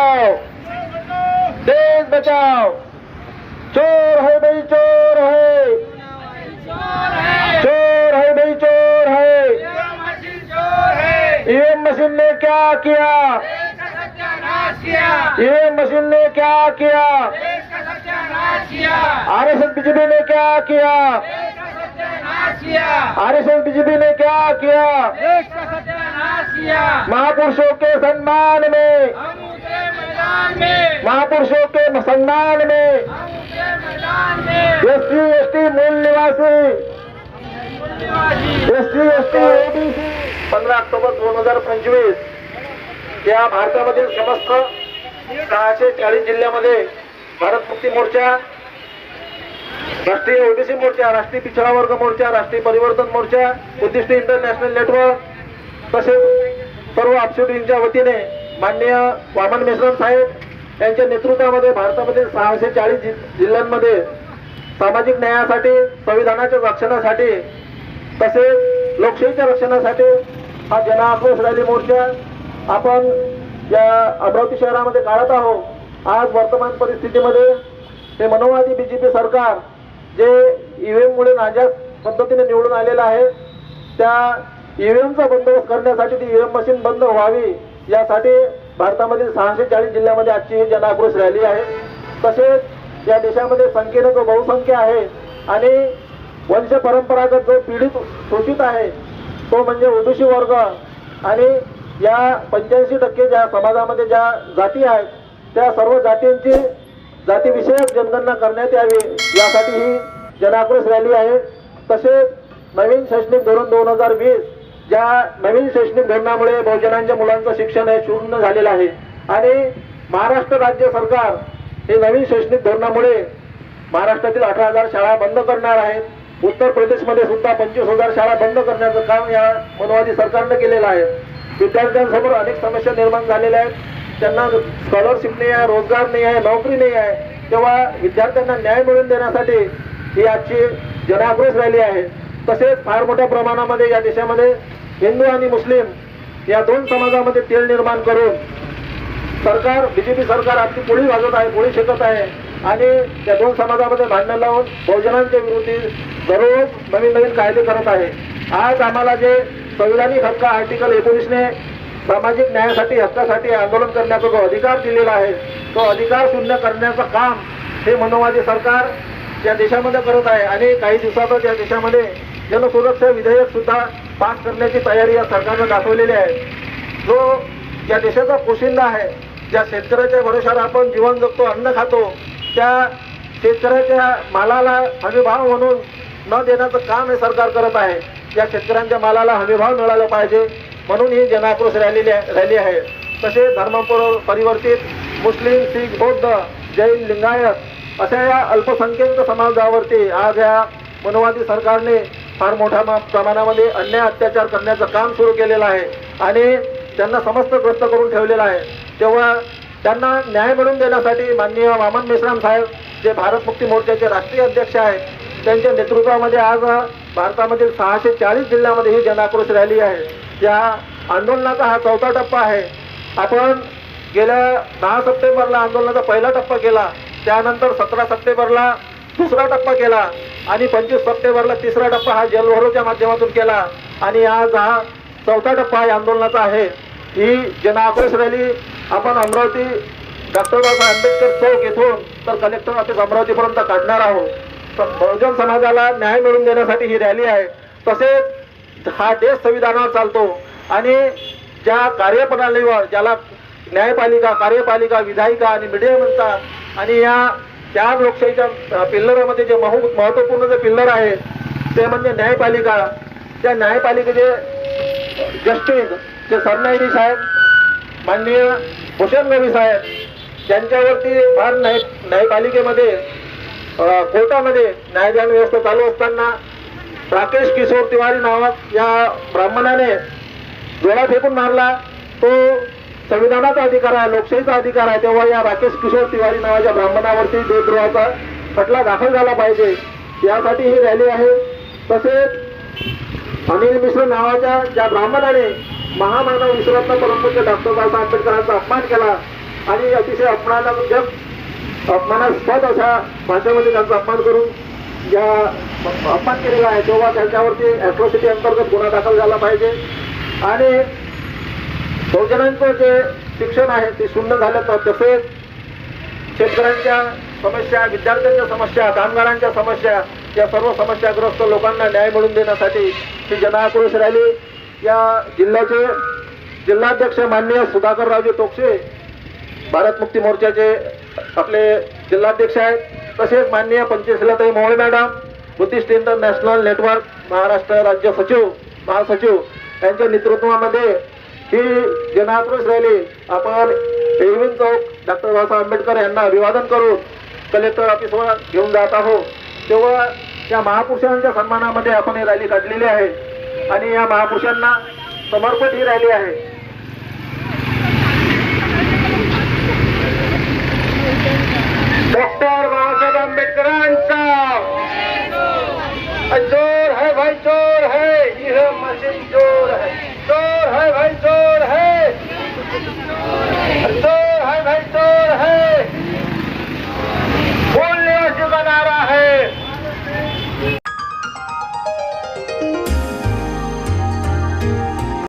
बचाओ। देश बचाओ। चोर है भाई चोर है। चोर है भाई चोर है। ये मशीन ने क्या किया? ये मशीन ने क्या किया? आरएसएस बीजेपी ने क्या किया? आरएसएस बीजेपी ने क्या किया? महापुरुषों के सम्मान में महापुरुषों के सम्मान में। एस टी एस टी मूल निवासी। S T S T OBC. पंधरा ऑक्टोबर दोन हजार पंचवीस। या भारतामधील समस्त सहाशे चाळीस जिल्ह्यामध्ये भारत मुक्ती मोर्चा राष्ट्रीय ओबीसी मोर्चा राष्ट्रीय पिछडा वर्ग मोर्चा राष्ट्रीय परिवर्तन मोर्चा बुद्धिस्ट इंटरनॅशनल नेटवर्क तसेच सर्व आपशिटींच्या वतीने माननीय वामन मिश्रम साहेब यांच्या नेतृत्वामध्ये भारतामध्ये सहाशे चाळीस जि जिल्ह्यांमध्ये सामाजिक न्यायासाठी संविधानाच्या रक्षणासाठी तसेच लोकशाहीच्या रक्षणासाठी हा जनआक्रोश रॅली मोर्चा आपण या अमरावती शहरामध्ये काढत आहोत. आज वर्तमान परिस्थितीमध्ये हे मनोवादी पी सरकार जे ई व्ही एममुळे नाजास पद्धतीने निवडून आलेलं आहे त्या ई व्ही एमचा बंदोबस्त करण्यासाठी ती ई ईव्हीएम मशीन बंद व्हावी यासाठी भारतामधील सहाशे चाळीस जिल्ह्यामध्ये आजची ही जनआक्रोश रॅली आहे. तसेच या देशामध्ये संख्येनं जो बहुसंख्य आहे आणि वंश परंपरागत जो पीडित शोषित आहे तो म्हणजे ओबीसी वर्ग. आणि या पंच्याऐंशी टक्के ज्या समाजामध्ये ज्या जाती आहेत त्या सर्व जातींची जातीविषयक जनगणना करण्यात यावी यासाठी ही जनाक्रोश रॅली आहे. तसेच नवीन शैक्षणिक धोरण दोन हजार वीस ज्या नवीन शैक्षणिक धोरणामुळे बहुजनांच्या मुलांचं शिक्षण हे शून्य झालेलं आहे आणि महाराष्ट्र राज्य सरकार हे नवीन शैक्षणिक धोरणामुळे महाराष्ट्रातील अठरा हजार शाळा बंद करणार आहेत उत्तर प्रदेशमध्ये सुद्धा पंचवीस हजार शाळा बंद करण्याचं काम या मनोवादी सरकारनं केलेलं आहे. विद्यार्थ्यांसमोर अनेक समस्या निर्माण झालेल्या आहेत. त्यांना स्कॉलरशिप नाही आहे रोजगार नाही आहे नोकरी नाही आहे. तेव्हा विद्यार्थ्यांना न्याय मिळवून देण्यासाठी ही आजची जनआक्रोश रॅली आहे. तसेच फार मोठ्या प्रमाणामध्ये या देशामध्ये हिंदू आणि मुस्लिम या दोन समाजामध्ये तेल निर्माण करून सरकार बीजेपी सरकार आपली पोळी वाजत आहे पोळी शेकत आहे आणि त्या दोन समाजामध्ये भांडण लावून बहुजनांच्या विरोधी दररोज नवीन नवीन कायदे करत आहे. आज आम्हाला जे संविधानिक हक्क आर्टिकल एकोणीसने सामाजिक न्यायासाठी हक्कासाठी आंदोलन करण्याचा जो अधिकार दिलेला आहे तो अधिकार शून्य करण्याचं काम हे मनोवादी सरकार या देशामध्ये करत आहे. आणि काही दिवसातच या देशामध्ये जनसुरक्षा विधेयक सुद्धा पास करण्याची तयारी या सरकारनं दाखवलेली आहे. जो या देशाचा पोशिंदा आहे ज्या शेतकऱ्याच्या भरोशावर आपण जीवन जगतो अन्न खातो त्या शेतकऱ्याच्या मालाला हमीभाव म्हणून न देण्याचं काम हे सरकार करत आहे. या शेतकऱ्यांच्या मालाला हमीभाव मिळाला पाहिजे म्हणून ही जनाक्रोश रॅली रॅली आहे. तसेच धर्म परिवर्तित मुस्लिम शीख बौद्ध जैन लिंगायत अशा या अल्पसंख्याक समाजावरती आज या मनवादी सरकारने फार मोठ्या प्रमाणामध्ये अन्याय अत्याचार करण्याचं काम सुरू केलेलं आहे आणि त्यांना समस्त ग्रस्त करून ठेवलेलं आहे. तेव्हा त्यांना न्याय मिळवून देण्यासाठी माननीय वामन मेश्राम साहेब जे भारत मुक्ती मोर्चाचे राष्ट्रीय अध्यक्ष आहेत त्यांच्या नेतृत्वामध्ये आज भारतामधील सहाशे चाळीस जिल्ह्यामध्ये ही जनाक्रोश रॅली आहे. या आंदोलनाचा हा चौथा टप्पा आहे. आपण गेल्या दहा सप्टेंबरला आंदोलनाचा पहिला टप्पा केला त्यानंतर सतरा सप्टेंबरला दुसरा टप्पा केला. आणि पंचवीस सप्टेंबरला तिसरा टप्पा हा जलभरोच्या माध्यमातून केला. आणि आज हा चौथा टप्पा या आंदोलनाचा आहे. ही जनआक्रोश रॅली आपण अमरावती डॉक्टर बाबासाहेब आंबेडकर चौक येथून तर कलेक्टर ऑफिस अमरावतीपर्यंत काढणार आहोत. बहुजन समाजाला न्याय मिळवून देण्यासाठी ही रॅली आहे. तसेच हा देश संविधानावर चालतो. आणि ज्या कार्यप्रणालीवर ज्याला न्यायपालिका कार्यपालिका विधायिका आणि मीडिया म्हणतात आणि या चार लोकशाहीच्या पिल्लरामध्ये जे महू महत्त्वपूर्ण जे पिल्लर आहे ते म्हणजे न्यायपालिका. त्या न्यायपालिकेचे जस्टिस जे सरन्यायाधीश आहेत माननीय भूषण रवी साहेब त्यांच्यावरती फार न्याय न्यायपालिकेमध्ये कोर्टामध्ये न्यायदान व्यवस्था चालू असताना राकेश किशोर तिवारी नावात या ब्राह्मणाने डोळा फेकून मारला. तो संविधानाचा अधिकार आहे लोकशाहीचा अधिकार आहे तेव्हा या राकेश किशोर तिवारी नावाच्या ब्राह्मणावरती देशद्रोहाचा खटला दाखल झाला पाहिजे. यासाठी ही रॅली आहे. तसेच अनिल मिश्र नावाच्या ज्या ब्राह्मणाने महामानव विश्वरत्न परमपूज्य डॉक्टर बाबासाहेब आंबेडकरांचा अपमान केला आणि अतिशय अपमानाजक अपमानास्पद अशा भाषेमध्ये त्यांचा अपमान करून ज्या अपमान केलेला आहे तेव्हा त्यांच्यावरती ॲट्रॉसिटी अंतर्गत गुन्हा दाखल झाला पाहिजे. आणि बहुजनांचं जे शिक्षण आहे ते शून्य झालं तर तसेच शेतकऱ्यांच्या समस्या विद्यार्थ्यांच्या समस्या कामगारांच्या समस्या या सर्व समस्याग्रस्त लोकांना न्याय मिळवून देण्यासाठी ही जनआक्रोश रॅली या जिल्ह्याचे जिल्हाध्यक्ष माननीय सुधाकररावजी टोकसे भारत मुक्ती मोर्चाचे आपले जिल्हाध्यक्ष आहेत तसेच माननीय पंचशीलाताई Mohale madam buddhist international network Maharashtra राज्य सचिव महासचिव यांच्या नेतृत्वामध्ये ही जनआक्रोश रॅली आपण एरविन चौक डॉक्टर बाबासाहेब आंबेडकर यांना अभिवादन करून कलेक्टर ऑफिसवर घेऊन जात आहोत. तेव्हा या महापुरुषांच्या सन्मानामध्ये आपण ही रॅली काढलेली आहे आणि या महापुरुषांना समर्पित ही रॅली आहे. Alberto.